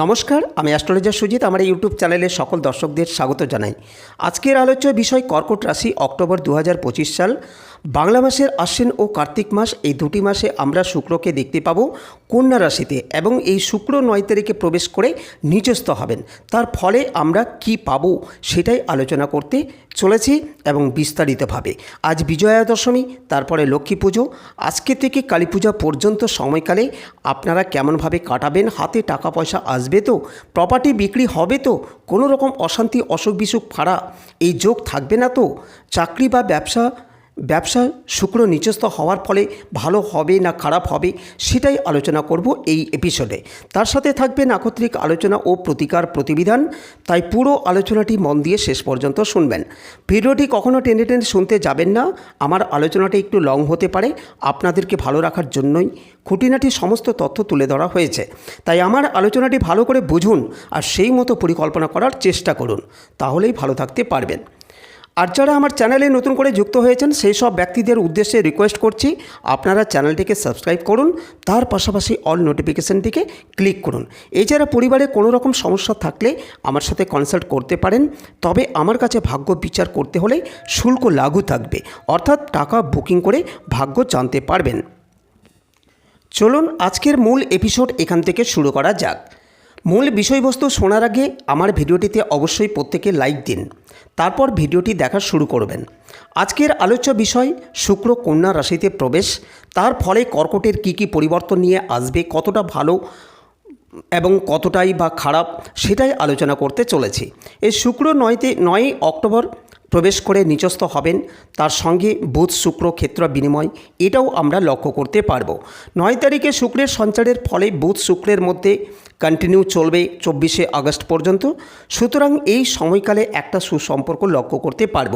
নমস্কার, আমি অ্যাস্ট্রোলজার সুজিত, আমার ইউটিউব চ্যানেলে সকল দর্শকদের স্বাগত জানাই। আজকের আলোচ্য বিষয় কর্কট রাশি, অক্টোবর দু হাজার পঁচিশ সাল। বাংলা মাসের আশ্বিন ও কার্তিক মাস, এই দুটি মাসে আমরা শুক্রকে দেখতে পাবো। কন্যা রাশিতে এবং এই শুক্র নয় তারিখে প্রবেশ করে নিচস্থ হবেন। তার ফলে আমরা কি পাবো সেটাই আলোচনা করতে চলেছি এবং বিস্তারিতভাবে। আজ বিজয়া দশমী তারপরে লক্ষ্মী পুজো। আজকে থেকে কালী পূজা পর্যন্ত সময়কালে আপনারা কেমনভাবে কাটাবেন, হাতে টাকা পয়সা আসবে তো প্রপার্টি বিক্রি হবে তো কোনো রকম অশান্তি অসুখ বিসুখ ফাড়া, এই যোগ থাকবে না তো? চাকরি বা ব্যবসা ব্যবসা শুক্র নিচস্থ হওয়ার ফলে ভালো হবে না খারাপ হবে সেটাই আলোচনা করব এই এপিসোডে তার সাথে থাকবে নাকত্রিক আলোচনা ও প্রতিকার প্রতিবিধান, তাই পুরো আলোচনাটি মন দিয়ে শেষ পর্যন্ত শুনবেন। ভিডিওটি কখনও টেনে টেনে শুনতে যাবেন না, আমার আলোচনাটি একটু লং হতে পারে, আপনাদেরকে ভালো রাখার জন্যই। খুঁটিনাটি সমস্ত তথ্য তুলে ধরা হয়েছে, তাই আমার আলোচনাটি ভালো করে বুঝুন আর সেই মতো পরিকল্পনা করার চেষ্টা করুন, তাহলেই ভালো থাকতে পারবেন। আর যারা আমার চ্যানেলে নতুন করে যুক্ত হয়েছেন, সেই সব ব্যক্তিদের উদ্দেশ্যে রিকোয়েস্ট করছি, আপনারা চ্যানেলটিকে সাবস্ক্রাইব করুন, তার পাশাপাশি অল নোটিফিকেশানটিকে ক্লিক করুন। এছাড়া পরিবারে কোনো রকম সমস্যা থাকলে আমার সাথে কনসাল্ট করতে পারেন, তবে আমার কাছে ভাগ্য বিচার করতে হলে শুল্ক লাগু থাকবে, অর্থাৎ টাকা বুকিং করে ভাগ্য জানতে পারবেন। চলুন আজকের মূল এপিসোড এখান থেকে শুরু করা যাক। মূল বিষয়বস্তু শোনার আগে আমার ভিডিওটিতে অবশ্যই প্রত্যেকে লাইক দিন। তারপর ভিডিওটি দেখা শুরু করবেন। আজকের আলোচ্য বিষয়, শুক্র কন্যা রাশিতে প্রবেশ। তার ফলে কর্কটের কি কি পরিবর্তন নিয়ে আসবে, কতটা ভালো এবং কতটাই বা খারাপ, সেটাই আলোচনা করতে চলেছি। এই শুক্র নয়তে নয়ই অক্টোবর প্রবেশ করে নিচস্থ হবেন, তার সঙ্গে বুধ, শুক্র, ক্ষেত্র বিনিময়, এটাও আমরা লক্ষ্য করতে পারব। নয় তারিখে শুক্রের সঞ্চারের ফলে বুধ, শুক্রের মধ্যে কন্টিনিউ চলবে চব্বিশে আগস্ট পর্যন্ত। সুতরাং এই সময়কালে একটা সুসম্পর্ক লক্ষ্য করতে পারব।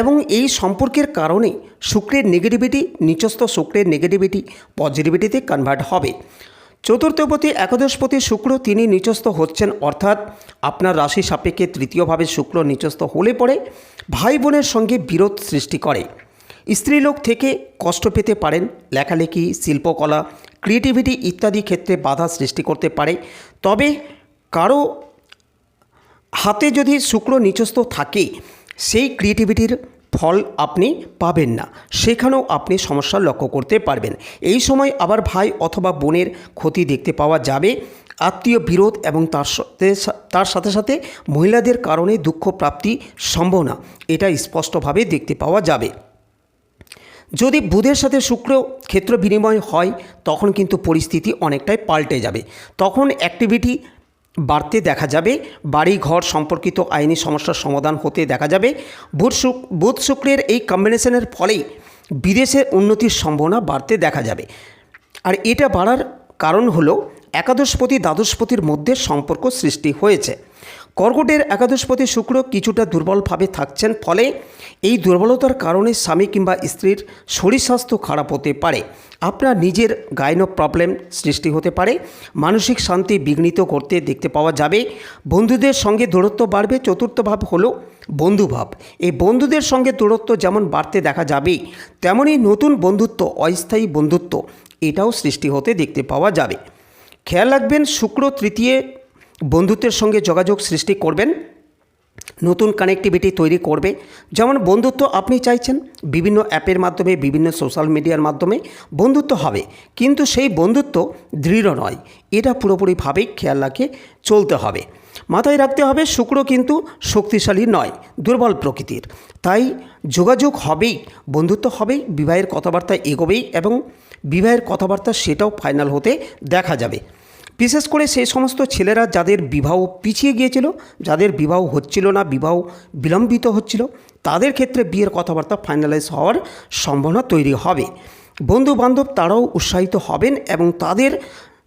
এবং এই সম্পর্কের কারণে শুক্রের নেগেটিভিটি নিচস্থ শুক্রের নেগেটিভিটি পজিটিভিটিতে কনভার্ট হবে। চতুর্থপতি, একাদশপতি শুক্র তিনি নিচস্থ হচ্ছেন, অর্থাৎ আপনার রাশি সাপেক্ষে তৃতীয়ভাবে শুক্র নিচস্থ হলে পরে ভাই বোনের সঙ্গে বিরোধ সৃষ্টি করে। স্ত্রীলোক থেকে কষ্ট পেতে পারেন, লেখালেখি, শিল্পকলা, ক্রিয়েটিভিটি ইত্যাদি ক্ষেত্রে বাধা সৃষ্টি করতে পারে। তবে কারও হাতে যদি শুক্র নিচস্থ থাকে, সেই ক্রিয়েটিভিটির ফল আপনি পাবেন না। সেখানেও আপনি সমস্যা লক্ষ্য করতে পারবেন। এই সময় আবার ভাই অথবা বোনের ক্ষতি দেখতে পাওয়া যাবে। আত্মীয় বিরোধ এবং তার সাথে তার সাথে সাথে মহিলাদের কারণে দুঃখ প্রাপ্তি সম্ভাবনা এটা স্পষ্টভাবে দেখতে পাওয়া যাবে। যদি বুধের সাথে শুক্র ক্ষেত্র বিনিময় হয়, তখন কিন্তু পরিস্থিতি অনেকটাই পাল্টে যাবে। তখন অ্যাক্টিভিটি বাড়তে দেখা যাবে বাড়ি ঘর সম্পর্কিত আইনি সমস্যার সমাধান হতে দেখা যাবে। বুধ শুক, বুধ শুক্রের এই কম্বিনেশনের ফলেই বিদেশের উন্নতির সম্ভাবনা বাড়তে দেখা যাবে। আর এটা বাড়ার কারণ হলো একাদশপতি দ্বাদশপতির মধ্যে সম্পর্ক সৃষ্টি হয়েছে। কর্কটের একাদশপতি শুক্র কিছুটা দুর্বলভাবে থাকছেন, ফলে এই দুর্বলতার কারণে স্বামী কিংবা স্ত্রীর শরীর স্বাস্থ্য খারাপ হতে পারে। আপনার নিজের গাইন প্রবলেম সৃষ্টি হতে পারে। মানসিক শান্তি বিঘ্নিত করতে দেখতে পাওয়া যাবে। বন্ধুদের সঙ্গে দূরত্ব বাড়বে, চতুর্থ ভাব হলো বন্ধুভাব এই বন্ধুদের সঙ্গে দূরত্ব যেমন বাড়তে দেখা যাবে তেমনই নতুন বন্ধুত্ব, অস্থায়ী বন্ধুত্ব, এটাও সৃষ্টি হতে দেখতে পাওয়া যাবে। খেয়াল রাখবেন শুক্র তৃতীয় বন্ধুত্বের সঙ্গে যোগাযোগ সৃষ্টি করবেন, নতুন কানেক্টিভিটি তৈরি করবে। যেমন বন্ধুত্ব আপনি চাইছেন, বিভিন্ন অ্যাপের মাধ্যমে, বিভিন্ন সোশ্যাল মিডিয়ার মাধ্যমে বন্ধুত্ব হবে। কিন্তু সেই বন্ধুত্ব দৃঢ় নয়, এটা পুরোপুরিভাবেই খেয়াল রাখে চলতে হবে। মাথায় রাখতে হবে শুক্র কিন্তু শক্তিশালী নয়, দুর্বল প্রকৃতির। তাই যোগাযোগ হবেই, বন্ধুত্ব হবেই, বিবাহের কথাবার্তা এগোবেই এবং বিবাহের কথাবার্তা সেটাও ফাইনাল হতে দেখা যাবে। বিশেষ করে সেই সমস্ত ছেলেরা যাদের বিবাহ পিছিয়ে গিয়েছিল, যাদের বিবাহ হচ্ছিল না, বিবাহ বিলম্বিত হচ্ছিল, তাদের ক্ষেত্রে বিয়ের কথাবার্তা ফাইনালাইজ হওয়ার সম্ভাবনা তৈরি হবে। বন্ধু বান্ধব তারাও উৎসাহিত হবেন এবং তাদের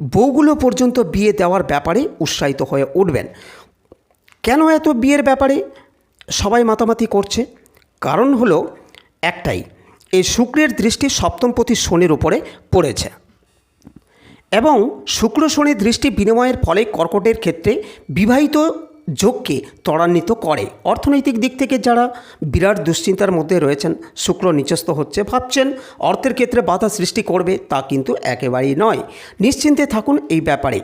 বউগুলো পর্যন্ত বিয়ে দেওয়ার ব্যাপারে উৎসাহিত হয়ে উঠবেন। কেন এত বিয়ের ব্যাপারে? সবাই মাতামাতি করছে। কারণ হলো একটাই, এই শুক্রের দৃষ্টি সপ্তমপতি শনির উপরে পড়েছে। এবং শুক্র শনি দৃষ্টি বিনিময়ের ফলে কর্কটের ক্ষেত্রে বিবাহিত যোগকে ত্বরান্বিত করে। অর্থনৈতিক দিক থেকে যারা বিরাট দুশ্চিন্তার মধ্যে রয়েছেন, শুক্র নিচস্থ হচ্ছে ভাবছেন, অর্থের ক্ষেত্রে বাধা সৃষ্টি করবে, তা কিন্তু একেবারেই নয়। নিশ্চিন্তে থাকুন এই ব্যাপারে।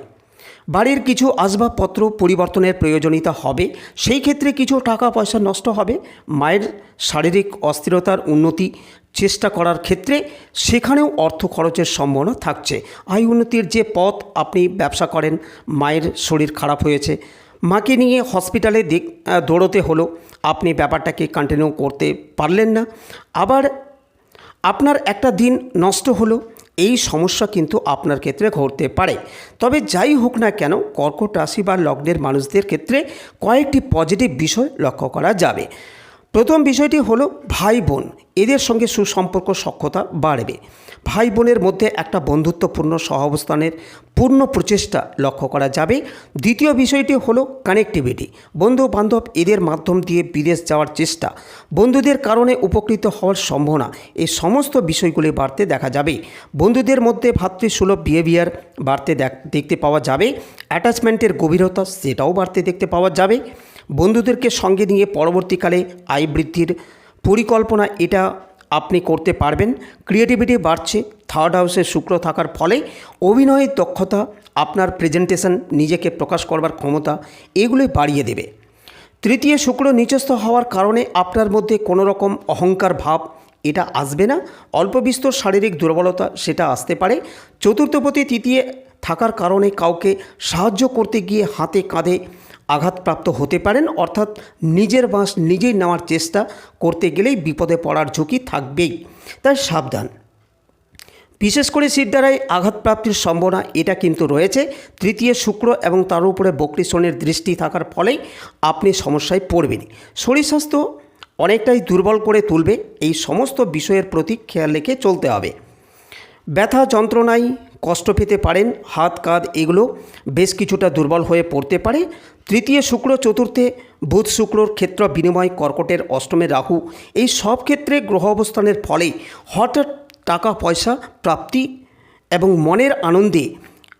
বাড়ির কিছু আসবাবপত্র পরিবর্তনের প্রয়োজনীয়তা হবে, সেই ক্ষেত্রে কিছু টাকা পয়সা নষ্ট হবে। মায়ের শারীরিক অস্থিরতার উন্নতি চেষ্টা করার ক্ষেত্রে সেখানেও অর্থ খরচের সম্ভাবনা থাকছে। আয় উন্নতির যে পথ আপনি ব্যবসা করেন, মায়ের শরীর খারাপ হয়েছে মাকে নিয়ে হসপিটালে দেখ দৌড়োতে হলো। আপনি ব্যাপারটাকে কন্টিনিউ করতে পারলেন না। আবার আপনার একটা দিন নষ্ট হলো, এই সমস্যা কিন্তু আপনার ক্ষেত্রে ঘটতে পারে। তবে যাই হোক না কেন, কর্কট রাশি বা লগ্নের মানুষদের ক্ষেত্রে কয়েকটি পজিটিভ বিষয় লক্ষ্য করা যাবে। প্রথম বিষয়টি হলো ভাই বোন। এদের সঙ্গে সুসম্পর্ক সক্ষতা বাড়বে। ভাই বোনের মধ্যে একটা বন্ধুত্বপূর্ণ সহাবস্থানের পূর্ণ প্রচেষ্টা লক্ষ্য করা যাবে। দ্বিতীয় বিষয়টি হলো কানেক্টিভিটি বন্ধু বান্ধব এদের মাধ্যম দিয়ে বিদেশ যাওয়ার চেষ্টা। বন্ধুদের কারণে উপকৃত হওয়ার সম্ভাবনা। এই সমস্ত বিষয়গুলি বাড়তে দেখা যাবে। বন্ধুদের মধ্যে ভাতৃসুলভ বিহেভিয়ার বাড়তে দেখ- দেখতে পাওয়া যাবে। অ্যাটাচমেন্টের গভীরতা সেটাও বাড়তে দেখতে পাওয়া যাবে। বন্ধুদেরকে সঙ্গে নিয়ে পরবর্তীকালে আয় বৃদ্ধির পরিকল্পনা এটা আপনি করতে পারবেন। ক্রিয়েটিভিটি বাড়ছে থার্ড হাউসে শুক্র থাকার ফলে অভিনয়ের দক্ষতা আপনার প্রেজেন্টেশন নিজেকে প্রকাশ করবার ক্ষমতা এগুলি বাড়িয়ে দেবে। তৃতীয় শুক্র নিচস্থ হওয়ার কারণে আপনার মধ্যে কোনো রকম অহংকার ভাব এটা আসবে না। অল্প বিস্তর শারীরিক দুর্বলতা সেটা আসতে পারে। চতুর্থপতি, তৃতীয় থাকার কারণে কাউকে সাহায্য করতে গিয়ে হাতে কাঁধে আঘাতপ্রাপ্ত হতে পারেন। অর্থাৎ নিজের বাঁশ নিজেই নেওয়ার চেষ্টা করতে গেলেই বিপদে পড়ার ঝুঁকি থাকবেই। তাই সাবধান। বিশেষ করে সিদ্ধারায় আঘাতপ্রাপ্তির সম্ভাবনা এটা কিন্তু রয়েছে। তৃতীয় শুক্র এবং তার উপরে বকরি শনির দৃষ্টি থাকার ফলেই আপনি সমস্যায় পড়বেন। শরীর স্বাস্থ্য অনেকটাই দুর্বল করে তুলবে। এই সমস্ত বিষয়ের প্রতি খেয়াল রেখে চলতে হবে। ব্যথা যন্ত্রণায় কষ্ট পেতে পারেন, হাত, কাঁধ এগুলো বেশ কিছুটা দুর্বল হয়ে পড়তে পারে। তৃতীয় শুক্র, চতুর্থে বুধ শুক্রর ক্ষেত্র বিনিময় কর্কটের অষ্টমে রাহু, এই সব ক্ষেত্রে গ্রহ অবস্থানের ফলে হঠাৎ টাকা পয়সা প্রাপ্তি এবং মনের আনন্দে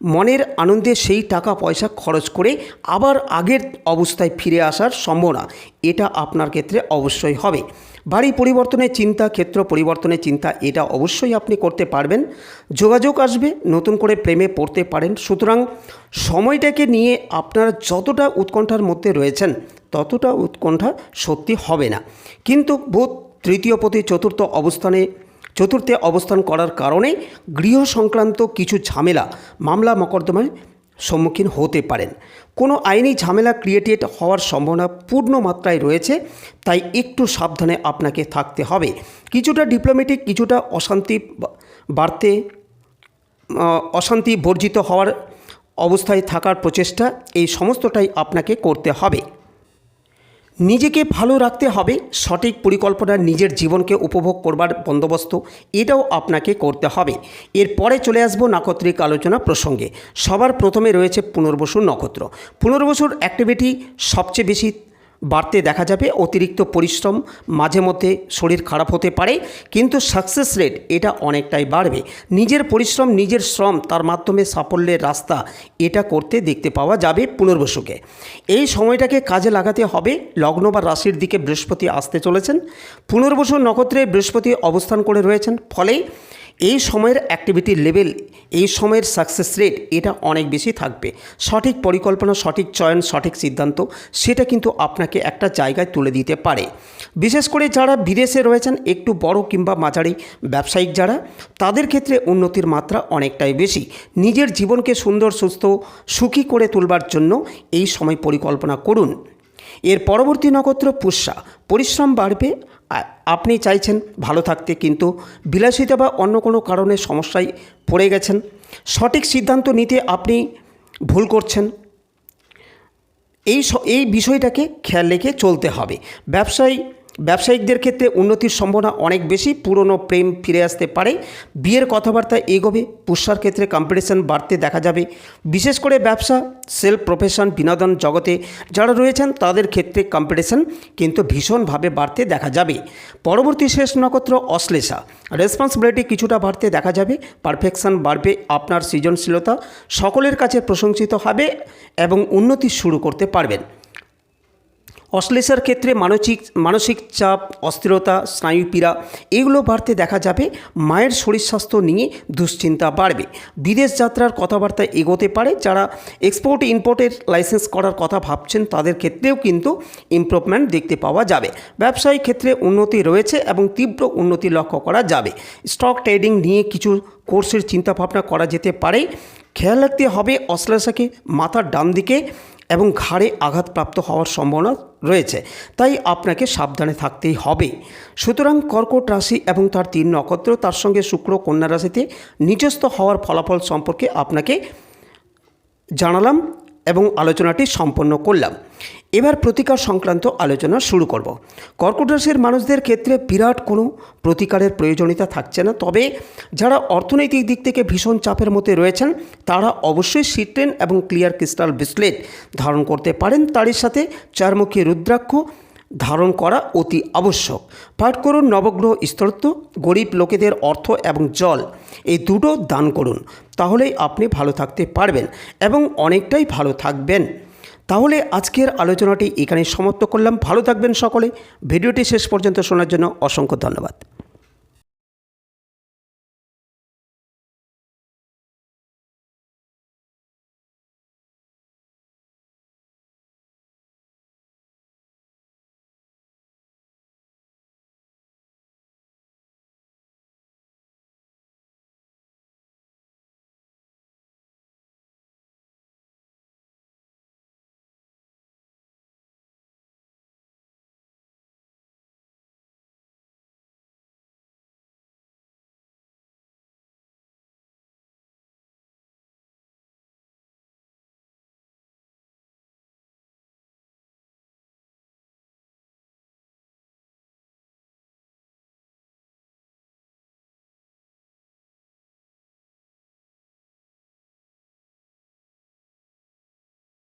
মনের আনন্দে সেই টাকা পয়সা খরচ করে আবার আগের অবস্থায় ফিরে আসার সম্ভাবনা, এটা আপনার ক্ষেত্রে অবশ্যই হবে। বাড়ি পরিবর্তনের চিন্তা, ক্ষেত্র পরিবর্তনের চিন্তা, এটা অবশ্যই আপনি করতে পারবেন। যোগাযোগ আসবে, নতুন করে প্রেমে পড়তে পারেন। সুতরাং সময়টাকে নিয়ে আপনারা যতটা উৎকণ্ঠার মধ্যে রয়েছেন, ততটা উৎকণ্ঠা সত্যি হবে না। কিন্তু বোধ, তৃতীয় পতি, চতুর্থ অবস্থানে চতুর্থে অবস্থান করার কারণে গৃহ সংক্রান্ত কিছু ঝামেলা, মামলা মকদ্দমায় সম্মুখীন হতে পারেন। কোনো আইনি ঝামেলা ক্রিয়েটেড হওয়ার সম্ভাবনা পূর্ণ মাত্রায় রয়েছে, তাই একটু সাবধানে আপনাকে থাকতে হবে। কিছুটা ডিপ্লোম্যাটিক কিছুটা অশান্তি বাড়তে অশান্তি বর্জিত হওয়ার অবস্থায় থাকার প্রচেষ্টা, এই সমস্তটাই আপনাকে করতে হবে। নিজেকে ভালো রাখতে হবে, সঠিক পরিকল্পনা নিজের জীবনকে উপভোগ করবার বন্দোবস্ত, এটাও আপনাকে করতে হবে। এরপরে চলে আসব নাক্ষত্রিক আলোচনা প্রসঙ্গে। সবার প্রথমে রয়েছে পুনর্বসুর নক্ষত্র। পুনর্বসুর অ্যাক্টিভিটি সবচেয়ে বেশি বাড়তে দেখা যাবে। অতিরিক্ত পরিশ্রম মাঝে মধ্যে শরীর খারাপ হতে পারে, কিন্তু সাকসেস রেট এটা অনেকটাই বাড়বে। নিজের পরিশ্রম, নিজের শ্রম, তার মাধ্যমে সাফল্যের রাস্তা এটা করতে দেখতে পাওয়া যাবে পুনর্বসুকে এই সময়টাকে কাজে লাগাতে হবে। লগ্ন বা রাশির দিকে বৃহস্পতি আসতে চলেছেন। পুনর্বসু নক্ষত্রে বৃহস্পতি অবস্থান করে রয়েছেন। ফলে এই সময়ের অ্যাক্টিভিটির লেভেল এই সময়ের সাকসেস রেট এটা অনেক বেশি থাকবে। সঠিক পরিকল্পনা, সঠিক চয়ন, সঠিক সিদ্ধান্ত, সেটা কিন্তু আপনাকে একটা জায়গায় তুলে দিতে পারে। বিশেষ করে যারা বিদেশে রয়েছেন, একটু বড় কিংবা মাঝারি ব্যবসায়িক যারা, তাদের ক্ষেত্রে উন্নতির মাত্রা অনেকটাই বেশি। নিজের জীবনকে সুন্দর, সুস্থ, সুখী করে তুলবার জন্য এই সময় পরিকল্পনা করুন। এর পরবর্তী নক্ষত্র পুষ্যা। পরিশ্রম বাড়বে আপনি চাইছেন ভালো থাকতে, কিন্তু বিলাসিতা বা অন্য কোনো কারণে সমস্যায় পড়ে গেছেন। সঠিক সিদ্ধান্ত নিতে আপনি ভুল করছেন। এই এই বিষয়টাকে খেয়াল রেখে চলতে হবে। ব্যবসায়ী ব্যবসায়িকদের ক্ষেত্রে উন্নতির সম্ভাবনা অনেক বেশি, পুরনো প্রেম ফিরে আসতে পারে। বিয়ের কথাবার্তা এগোবে পুষ্যার ক্ষেত্রে কম্পিটিশন বাড়তে দেখা যাবে। বিশেষ করে ব্যবসা সেলফ প্রফেশন বিনোদন জগতে যারা রয়েছেন, তাদের ক্ষেত্রে কম্পিটিশন কিন্তু ভীষণভাবে বাড়তে দেখা যাবে। পরবর্তী শেষ নক্ষত্র অশ্লেষা। রেসপন্সিবিলিটি কিছুটা বাড়তে দেখা যাবে পারফেকশন বাড়বে, আপনার সৃজনশীলতা সকলের কাছে প্রশংসিত হবে এবং উন্নতি শুরু করতে পারবেন। অশ্লেষার ক্ষেত্রে মানসিক মানসিক চাপ, অস্থিরতা, স্নায়ুপীড়া, এগুলো বাড়তে দেখা যাবে। মায়ের শরীর স্বাস্থ্য নিয়ে দুশ্চিন্তা বাড়বে। বিদেশ যাত্রার কথাবার্তা এগোতে পারে। যারা এক্সপোর্ট ইম্পোর্টের লাইসেন্স করার কথা ভাবছেন, তাদের ক্ষেত্রেও কিন্তু ইমপ্রুভমেন্ট দেখতে পাওয়া যাবে। ব্যবসায়িক ক্ষেত্রে উন্নতি রয়েছে এবং তীব্র উন্নতি লক্ষ্য করা যাবে। স্টক ট্রেডিং নিয়ে কিছু কোর্সের চিন্তাভাবনা করা যেতে পারে। খেয়াল রাখতে হবে অশ্লেষাকে মাথার ডান দিকে এবং ঘাড়ে আঘাতপ্রাপ্ত হওয়ার সম্ভাবনা রয়েছে। তাই আপনাকে সাবধানে থাকতেই হবে। সুতরাং কর্কট রাশি এবং তার তিন নক্ষত্র, তার সঙ্গে শুক্র কন্যা রাশিতে নিজস্ব হওয়ার ফলাফল সম্পর্কে আপনাকে জানালাম। এবং আলোচনাটি সম্পন্ন করলাম। এবার প্রতিকার সংক্রান্ত আলোচনা শুরু করব। কর্কট রাশির মানুষদের ক্ষেত্রে বিরাট কোনো প্রতিকারের প্রয়োজনীয়তা থাকছে না। তবে যারা অর্থনৈতিক দিক থেকে ভীষণ চাপের মধ্যে রয়েছেন, তারা অবশ্যই সিট্রেন এবং ক্লিয়ার ক্রিস্টাল ব্রেসলেট ধারণ করতে পারেন। তারই সাথে চারমুখী রুদ্রাক্ষ ধারণ করা অতি আবশ্যক। পাঠ করুন নবগ্রহ স্তরত্ব গরিব লোকেদের অর্থ এবং জল, এই দুটো দান করুন, তাহলেই আপনি ভালো থাকতে পারবেন এবং অনেকটাই ভালো থাকবেন। তাহলে আজকের আলোচনাটি এখানে সমাপ্ত করলাম। ভালো থাকবেন সকলে। ভিডিওটি শেষ পর্যন্ত শোনার জন্য অসংখ্য ধন্যবাদ।